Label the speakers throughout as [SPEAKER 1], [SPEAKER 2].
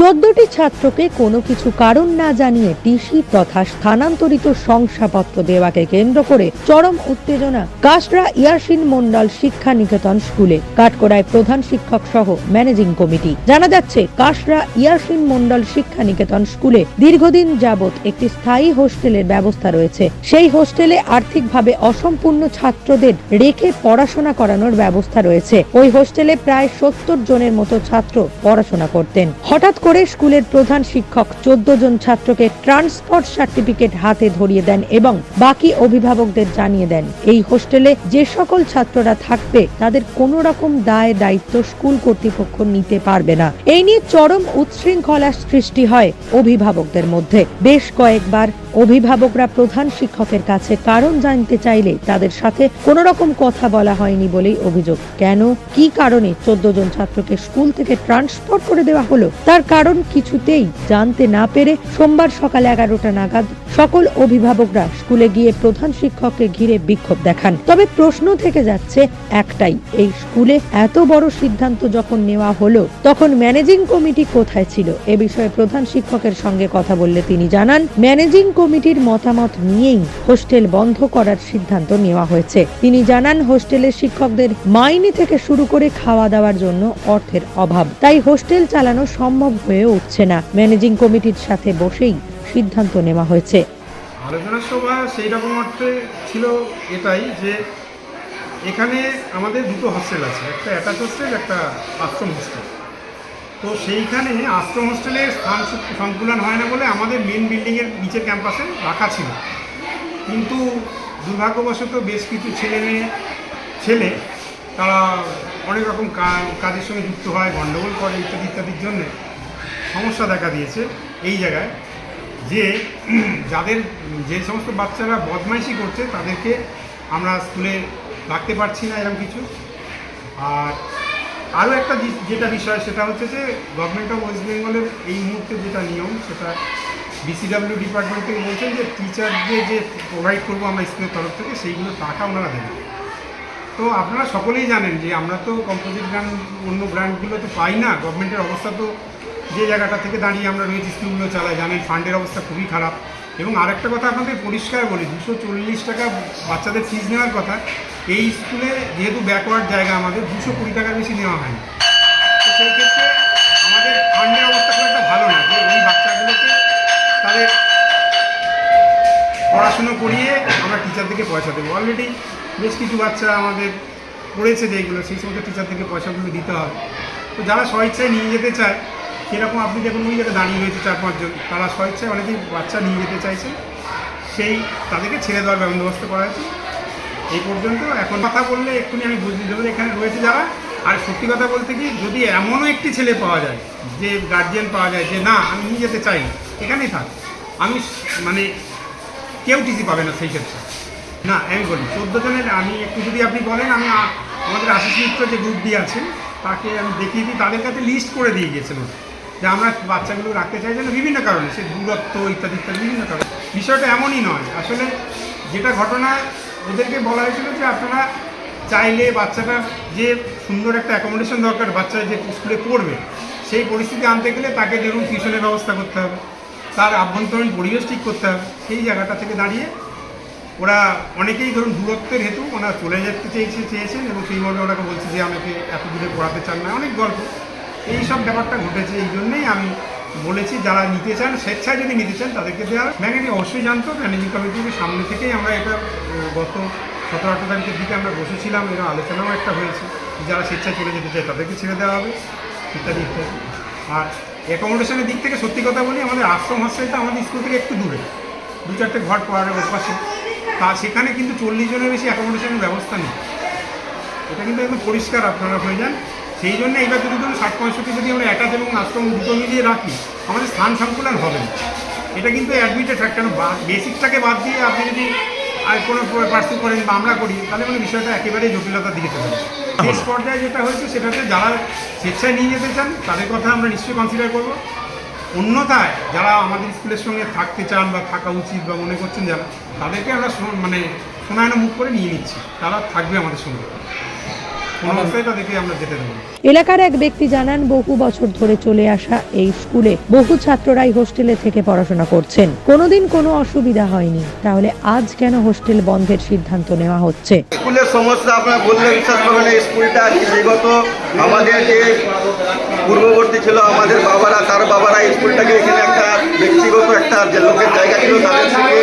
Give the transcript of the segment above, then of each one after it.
[SPEAKER 1] চোদ্দটি ছাত্রকে কোনো কিছু কারণ না জানিয়ে টিসি তথা স্থানান্তরিত শংসাপত্র দেওয়াকে কেন্দ্র করে চরম উত্তেজনা কাসরা ইয়াসিন মন্ডল শিক্ষা নিকেতন স্কুলে। কাঠকোড়ায় প্রধান শিক্ষক সহ ম্যানেজিং কমিটি। জানা যাচ্ছে, কাসরা ইয়াসিন মন্ডল শিক্ষা নিকেতন স্কুলে দীর্ঘদিন যাবৎ একটি স্থায়ী হোস্টেলের ব্যবস্থা রয়েছে। সেই হোস্টেলে আর্থিকভাবে অসম্পূর্ণ ছাত্রদের রেখে পড়াশোনা করানোর ব্যবস্থা রয়েছে। ওই হোস্টেলে প্রায় সত্তর জনের মতো ছাত্র পড়াশোনা করতেন। হঠাৎ করে স্কুলের প্রধান শিক্ষক চোদ্দ জন ছাত্রকে ট্রান্সপোর্ট সার্টিফিকেট হাতে ধরিয়ে দেন এবং বাকি অভিভাবকদের জানিয়ে দেন। এই হোস্টেলে যে সকল ছাত্ররা থাকবে, তাদের কোনো রকম দায় দায়িত্ব স্কুল কর্তৃপক্ষ নিতে পারবে না। এই নিয়ে চরম উচ্ছৃঙ্খলা সৃষ্টি হয় অভিভাবকদের মধ্যে। বেশ কয়েকবার অভিভাবকরা প্রধান শিক্ষকের কাছে কারণ জানতে চাইলে তাদের সাথে কোনো রকম কথা বলা হয়নি বলেই অভিযোগ। কেন? কি কারণে চোদ্দ জন ছাত্রকে স্কুল থেকে ট্রান্সপোর্ট করে দেওয়া হলো? তার কারণ কিছুতেই জানতে না পেরে সোমবার সকাল এগারোটা নাগাদ সকল অভিভাবকরা স্কুলে গিয়ে প্রধান শিক্ষককে ঘিরে বিক্ষোভ দেখান। তবে প্রশ্ন থেকে যাচ্ছে একটাই, এই স্কুলে এত বড় সিদ্ধান্ত যখন নেওয়া হলো, তখন ম্যানেজিং কমিটি কোথায় ছিল? এ বিষয়ে প্রধান শিক্ষকের সঙ্গে কথা বললে তিনি জানান, ম্যানেজিং কমিটির মতামত নিয়েই হোস্টেল বন্ধ করার সিদ্ধান্ত নেওয়া হয়েছে। তিনি জানান, হোস্টেলের শিক্ষকদের মাইনে থেকে শুরু করে খাওয়া দাওয়ার জন্য অর্থের অভাব। তাই হোস্টেল চালানো সম্ভব হয়ে উঠছে না। ম্যানেজিং কমিটির সাথে বসেই সিদ্ধান্ত নেওয়া হয়েছে।
[SPEAKER 2] আলোচনা সভা সেই রকম অর্থে ছিল এটাই যে এখানে আমাদের দুটো হস্টেল আছে, একটা অ্যাটাচ হোস্টেল একটা আশ্রম হোস্টেল তো সেইখানে আশ্রম হোস্টেলে স্থান সংকুলন হয় না বলে আমাদের মেন বিল্ডিংয়ের নিচের ক্যাম্পাসে রাখা ছিল। কিন্তু দুর্ভাগ্যবশত বেশ কিছু ছেলে মেয়ে, ছেলে, তারা অনেক রকম কাজের সঙ্গে যুক্ত হয় গণ্ডগোল করে ইত্যাদি ইত্যাদির জন্যে সমস্যা দেখা দিয়েছে এই জায়গায় যে যাদের যে সমস্ত বাচ্চারা বদমাইশি করছে তাদেরকে আমরা স্কুলে রাখতে পারছি না এরকম কিছু। আর আরও একটা যেটা বিষয়, সেটা হচ্ছে যে গভর্নমেন্ট অফ ওয়েস্ট বেঙ্গলের এই মুহূর্তে যেটা নিয়ম, সেটা বিসিডাব্লিউ ডিপার্টমেন্ট থেকে বলছেন যে টিচারদের যে প্রোভাইড করব আমরা স্কুলের তরফ থেকে, সেইগুলো টাকা ওনারা দেবেন। তো আপনারা সকলেই জানেন যে আমরা তো কম্পোজিট গ্রান্ট অন্য গ্রান্টগুলো তো পাই না গভর্নমেন্টের অবস্থা তো যে জায়গাটা থেকে দাঁড়িয়ে আমরা রয়েছি স্কুলগুলো চালাই জানেন ফান্ডের অবস্থা খুবই খারাপ। এবং আরেকটা কথা আপনাদের পরিষ্কার বলি, দুশো চল্লিশ টাকা বাচ্চাদের ফিজ নেওয়ার কথা এই স্কুলে যেহেতু ব্যাকওয়ার্ড জায়গা, আমাদের দুশো কুড়ি টাকার বেশি নেওয়া হয় তো সেই ক্ষেত্রে আমাদের ফান্ডের অবস্থা খুব একটা ভালো না, যে ওই বাচ্চাগুলোকে তাদের পড়াশুনো করিয়ে আমরা টিচারদেরকে পয়সা দেবো। অলরেডি বেশ কিছু বাচ্চা আমাদের পড়েছে যেগুলো সেই সমস্ত টিচারদেরকে পয়সাগুলো দিতে হবে। তো যারা স্বেচ্ছায় নিয়ে যেতে চায়, সেরকম আপনি দেখুন ওই জায়গায় দাঁড়িয়ে রয়েছে চার পাঁচজন। তারা স্বেচ্ছায় অনেকেই বাচ্চা নিয়ে যেতে চাইছে, সেই তাদেরকে ছেড়ে দেওয়ার বন্দোবস্ত করা হয়েছে। এই পর্যন্ত। এখন কথা বললে এক্ষুনি আমি বুঝতে দেবো এখানে রয়েছে যারা। আর সত্যি কথা বলতে কি, যদি এমনও একটি ছেলে পাওয়া যায়, যে গার্জিয়ান পাওয়া যায়, যে না, আমি নিয়ে যেতে চাই এখানেই থাক। আমি মানে কেউ টিসি পাবে না সেই ক্ষেত্রে। না আমি বলি, চোদ্দ জনের, আমি একটু যদি আপনি বলেন, আমি আমাদের আশিস মিত্র যে গ্রুপ দিয়ে আছেন তাকে আমি দেখিয়ে দিই। তাদের কাছে লিস্ট করে দিয়ে গিয়েছিল যে আমরা বাচ্চাগুলো রাখতে চাইছি না বিভিন্ন কারণে, সে দূরত্ব, ইত্যাদি ইত্যাদি, বিভিন্ন কারণে। বিষয়টা এমনই নয়। আসলে যেটা ঘটনা ওদেরকে বলা হয়েছিল যে আপনারা চাইলে বাচ্চাটা যে সুন্দর একটা অ্যাকোমোডেশন দরকার বাচ্চা যে স্কুলে পড়বে, সেই পরিস্থিতি আনতে গেলে তাকে ধরুন টিউশনের ব্যবস্থা করতে হবে। তার আভ্যন্তরীণ পরিবেশ ঠিক করতে হবে। সেই জায়গাটা থেকে দাঁড়িয়ে ওরা অনেকেই ধরুন দূরত্বের হেতু ওনারা চলে যেতে চেয়েছে, চেয়েছেন এবং সেই মর্মে ওনাকে বলছে যে আমাকে এত দূরে পড়াতে চান না। অনেক গল্প। এই সব ব্যাপারটা ঘটেছে। এই জন্যেই আমি বলেছি, যারা নিতে চান, স্বেচ্ছায় যদি নিতে চান, তাদেরকে দেওয়া ম্যানেজিং অবশ্যই জানতো, ম্যানেজিং কমিটির সামনে থেকেই আমরা এটা গত সতেরো আঠেরো তারিখের দিকে আমরা বসেছিলাম এরকম আলোচনাও একটা হয়েছে যারা স্বেচ্ছায় চলে যেতে চায় তাদেরকে ছেড়ে দেওয়া হবে, ইত্যাদি ইত্যাদি। আর অ্যাকোমোডেশনের দিক থেকে সত্যি কথা বলি, আমাদের আশ্রম হস্টেলটা আমাদের স্কুল থেকে একটু দূরে, দু চারটে ঘর পাওয়ার ওপাশে। তা সেখানে কিন্তু চল্লিশ জনের বেশি অ্যাকোমোডেশনের ব্যবস্থা নেই। এটা কিন্তু একদম পরিষ্কার, আপনারা হয়ে যান। সেই জন্য এইবার যদি ধরুন ষাট পঁয়ষট্টি যদি আমরা অ্যাটাচ এবং আশ্রম দুটো মিলিয়ে রাখি আমাদের স্থান সংকুলন হবে। না এটা কিন্তু অ্যাডমিটেড ফ্যাক্ট কেন বেসিকটাকে বাদ দিয়ে আপনি যদি আর কোনো পার্সেল করেন বা আমরা করি তাহলে মানে বিষয়টা একেবারেই জটিলতার দিকে চলে যাবে। শেষ পর্যায়ে যেটা হয়েছে সেটাতে যারা স্বেচ্ছায় নিয়ে যেতে চান তাদের কথা আমরা নিশ্চয়ই কনসিডার করব। অন্যথায় যারা আমাদের স্কুলের সঙ্গে থাকতে চান বা থাকা উচিত বা মনে করছেন যারা তাদেরকে আমরা মানে সোনায়না মুখ করে নিয়ে নিচ্ছি। তারা থাকবে আমাদের সঙ্গে।
[SPEAKER 1] এলাকার এক ব্যক্তি জানান বহু বছর ধরে চলে আসা এই স্কুলে বহু ছাত্ররাই হোস্টেলে থেকে পড়াশোনা করছেন। কোনোদিন কোনো অসুবিধা হয়নি। তাহলে আজ কেন হোস্টেল বন্ধের সিদ্ধান্ত নেওয়া হচ্ছে?
[SPEAKER 3] স্কুলের সমস্যা আপনার বললে বিশ্বাস করবেন স্কুলটা বিগত? আমাদের যে পূর্ববর্তী ছিল আমাদের বাবারা তার বাবারা স্কুলটাকে এখানে একটা ব্যক্তিগত একটা যে লোকের জায়গা ছিল তাদের থেকে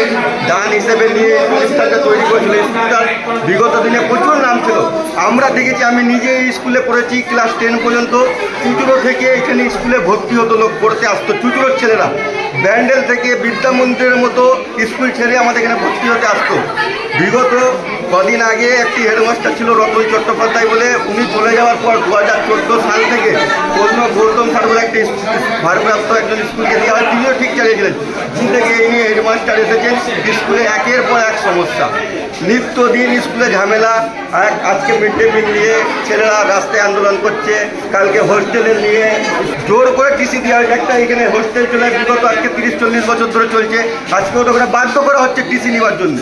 [SPEAKER 3] দান হিসেবে নিয়ে প্রতিষ্ঠানটা তৈরি করেছিল। স্কুলটার বিগত দিনে প্রচুর নাম ছিল। আমরা দেখেছি, আমি নিজে স্কুলে পড়েছি, ক্লাস টেন পর্যন্ত। চুচুড়ো থেকে এখানে স্কুলে ভর্তি হতো লোক, পড়তে আসতো। চুচুড়োর ছেলেরা ব্যান্ডেল থেকে বিদ্যা মন্দিরের মতো স্কুল ছেড়ে আমাদের এখানে ভর্তি হতে আসতো। বিগত কদিন আগে একটি হেডমাস্টার ছিল রতন চট্টোপাধ্যায় বলে, উনি চলে যাওয়ার পর দু হাজার চোদ্দ সাল থেকে অন্য গৌতম স্যার বলে একটি ভারপ্রাপ্ত একজন স্কুলকে দেওয়া হয়। তিনিও ঠিক চালিয়েছিলেন দিন থেকে এই নিয়ে হেডমাস্টার এসেছেন, স্কুলে একের পর এক সমস্যা। নিত্যদিন স্কুলে ঝামেলা এক আজকে মিড ডে মিল নিয়ে ছেলেরা রাস্তায় আন্দোলন করছে, কালকে হোস্টেলে নিয়ে জোর করে টিসি দেওয়া হয়েছে একটা এখানে হোস্টেল চলে, বিগত আজকে তিরিশ চল্লিশ বছর ধরে চলছে। আজকেও তো ওখানে বাধ্য করা হচ্ছে টিসি নেওয়ার জন্য।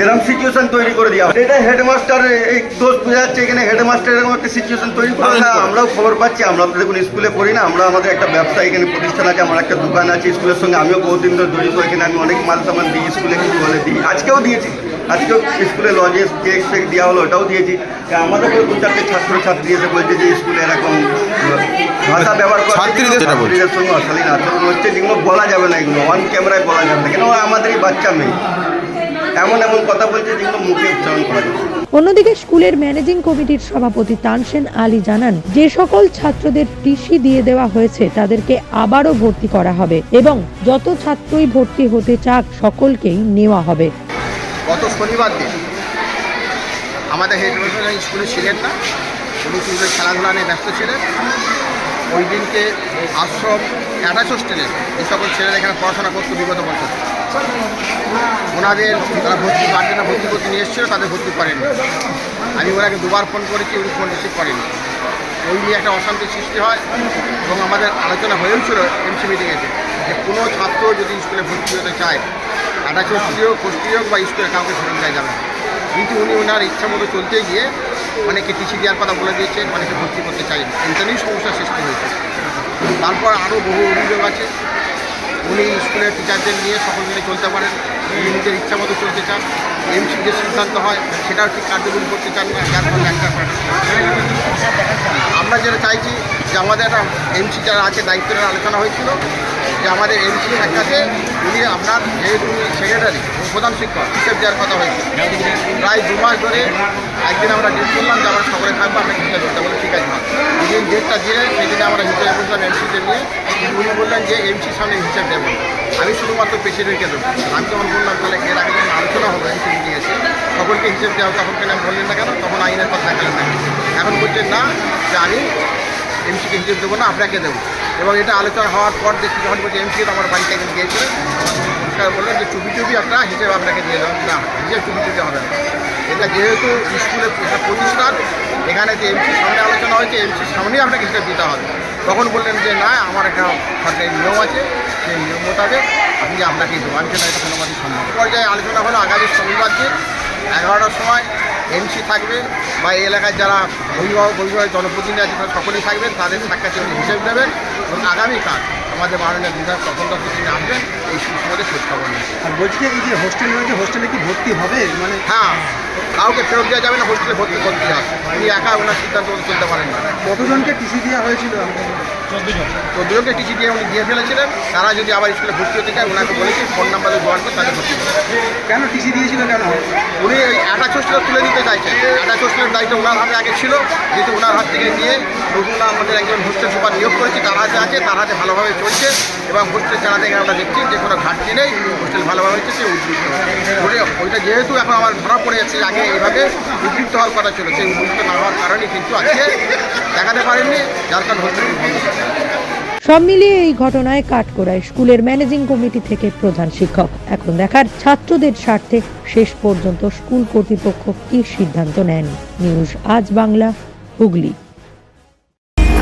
[SPEAKER 3] এরকম সিচুয়েশন তৈরি করে দেওয়া এটা হেডমাস্টার এই দোষ বোঝা যাচ্ছে এখানে। হেডমাস্টার এরকম একটা সিচুয়েশন তৈরি করে না আমরাও খবর পাচ্ছি। আমরা তো দেখুন স্কুলে পড়ি না। আমরা আমাদের একটা ব্যবসা এখানে প্রতিষ্ঠান আছে আমার একটা দোকান আছে স্কুলের সঙ্গে। আমিও বহুদিন ধরে জড়িত। এখানে আমি অনেক মাল সামান দিই স্কুলে কিছু হলে দিই। আজকেও দিয়েছি। আজকেও স্কুলে লজেস কেক ফেক দেওয়া হলো ওটাও দিয়েছি। আমাদের দু চারটে ছাত্র ছাত্রী এসে বলছে যে স্কুলে এরকম ভাষা ব্যবহার করা
[SPEAKER 4] ছাত্রীদের
[SPEAKER 3] সঙ্গে অশালীন আচরণ হচ্ছে। যেগুলো বলা যাবে না। এগুলো অন ক্যামেরায় বলা যাবে না। কেন? আমাদেরই বাচ্চা মেয়ে। এমন এমন কথা বলছে যেগুলো মুখে উচ্চারণ করা
[SPEAKER 1] অন্যদিকে স্কুলের ম্যানেজিং কমিটির সভাপতি তানসেন আলী জানান যে সকল ছাত্রদের টিসি দিয়ে দেওয়া হয়েছে তাদেরকে আবারও ভর্তি করা হবে এবং যত ছাত্রই ভর্তি হতে চাক সকলকেই নেওয়া হবে।
[SPEAKER 5] গত শনিবার দিন আমাদের হেডমাস্টার স্কুলে ছিলেন না উনি কিন্তু খেলাধুলা নিয়ে ব্যস্ত ছিলেন। ওই দিনকে আশ্রম অ্যাটাচ হোস্টেলে যে সকল ছেলেরা এখানে পড়াশোনা করতো বিগত বছর। ওনাদের তারা ভর্তি গার্জেনরা ভর্তি করতে নিয়ে এসেছিল, তাদের ভর্তি করেনি। আমি ওনাকে দুবার ফোন করেছি, উনি ফোন রিসিভ করেনি। ওই নিয়ে একটা অশান্তির সৃষ্টি হয় এবং আমাদের আলোচনা হয়েও ছিল এমসি মিটিংয়েতে যে কোনো ছাত্র যদি স্কুলে ভর্তি হতে চায় অ্যাটাচ হোস্টেল হোক হোক বা স্কুলে কাউকে ফেরত দেওয়া যাবে। কিন্তু উনি ওনার ইচ্ছা মতো চলতে গিয়ে অনেকে টিসি দেওয়ার কথা বলে দিয়েছে অনেকে ভর্তি করতে চাইনি। এটা সমস্যা সৃষ্টি হয়েছে। তারপর আরও বহু অভিযোগ আছে। উনি স্কুলের টিচারদের নিয়ে সকল মিলে চলতে পারেন, উনি নিজের ইচ্ছা মতো চলতে চান। এমসি যে সিদ্ধান্ত হয়, সেটাও ঠিক কার্যকরী করতে চান না, যার ফলে একটা আমরা যেটা চাইছি যে আমাদের একটা এমসি যারা আছে দায়িত্বের আলোচনা হয়েছিল, যে আমাদের এমসি কাছে উনি আপনার যেহেতু সেক্রেটারি প্রধান শিক্ষক, হিসেব দেওয়ার কথা হয়েছে। প্রায় দু মাস ধরে একদিন আমরা ডেট করলাম যে আমরা সকলে থাকব, আমরা হিসেব করতে। বলে ঠিক আছে। যেদিন ডেটটা দিলেন সেদিনে আমরা হিসেবে বললাম এমসিতে নিয়ে। উনি বললেন যে এমসির সামনে হিসেব দেবো আমি শুধুমাত্র প্রেসিডেন্টকে দেবো। আমি যখন বললাম, তাহলে এর আগে যখন আলোচনা হবে এমসি মিটিং এসে সকলকে হিসেব দেওয়া তখন কেন বললেন না কেন? তখন আইনের কথা দেখালেন না। এখন বলছেন না, যে আমি এমসিকে হিসেব দেবো না, আপনাকে দেবো। এবং এটা আলোচনা হওয়ার পর দেখছি যখন বলছে এমসি আমার বাড়িতে একদিন গিয়েছিলেন পরিষ্কার বললেন যে চুপি চুপি একটা হিসেবে আপনাকে দিয়ে দেবেন না হিসেবে চুপি চুপি হবে না। এটা যেহেতু স্কুলের প্রতিষ্ঠান, এখানে যে এমসির সামনে আলোচনা হয়েছে এমসির সামনেই আপনাকে হিসেব দিতে হবে। তখন বললেন যে না, আমার একটা সরকারি নিয়ম আছে, সেই নিয়ম মোতাবেক আমি আপনাকেই দেবো। আমি সেটা এটা কোনোভাবেই সম্ভব পর্যায়ে আলোচনা হলো আগামী শনিবার দিন, এগারোটার সময় এমসি থাকবে বা এই এলাকায় যারা অভিভাবক অভিভাবক জনপ্রতিনিধি আছে, তারা সকলেই থাকবেন, তাদের সাক্ষাৎ হিসেব দেবেন এবং আগামীকাল আমাদের মাননীয় বিধায়ক তখন তিনি আসবেন। এই সুসময়ে খোঁজ খবর নেবেন
[SPEAKER 6] আর বলছি যে এই যে হোস্টেল রয়েছে হোস্টেলে কি ভর্তি হবে? মানে
[SPEAKER 5] হ্যাঁ কাউকে ফেরত দেওয়া যাবে না হোস্টেলে ভর্তি করতে হবে উনি একা ওনার সিদ্ধান্ত চলতে পারেন না।
[SPEAKER 6] কতজনকে টিসি দেওয়া হয়েছিল?
[SPEAKER 5] তো টিসি দিয়ে উনি দিয়ে ফেলেছিলেন। তারা যদি আবার স্কুলে ভর্তি হতে চায় ওনাকে বলেছি ফোন নাম্বারে জোগাড় করে তাকে ভর্তি
[SPEAKER 6] কেন টিসি দিয়েছিল কেন?
[SPEAKER 5] উনি ওই অ্যাটাচ হোস্টেলে তুলে দিতে চাইছেন অ্যাটাচ হোস্টেলের দায়িত্ব ওনার হাতে আগে ছিল। যেহেতু ওনার হাত থেকে নিয়ে নতুন আমাদের একজন হোস্টেল সুপার নিয়োগ করেছি তার হাতে আছে তার হাতে ভালোভাবে চলছে। এবং হোস্টেল চালা থেকে আমরা দেখছি যে কোনো ঘাটতি নেই হোস্টেল ভালোভাবে হচ্ছে সে উদ্বৃত্ত ওটা ওইটা যেহেতু এখন আমার ধরা পড়ে যাচ্ছে আগে এইভাবে উদ্বৃত্ত হওয়ার কথা ছিল, সেই উদ্বৃত্ত না হওয়ার কারণে কিন্তু আজকে দেখাতে পারেননি, যার কারণে হোস্টেল
[SPEAKER 1] সব মিলিয়ে এই ঘটনায় কাঠকোড়ায় স্কুলের ম্যানেজিং কমিটি থেকে প্রধান শিক্ষক। এখন দেখার ছাত্রদের স্বার্থে শেষ পর্যন্ত স্কুল কর্তৃপক্ষ কী সিদ্ধান্ত নেন? নিউজ আজ বাংলা, হুগলি।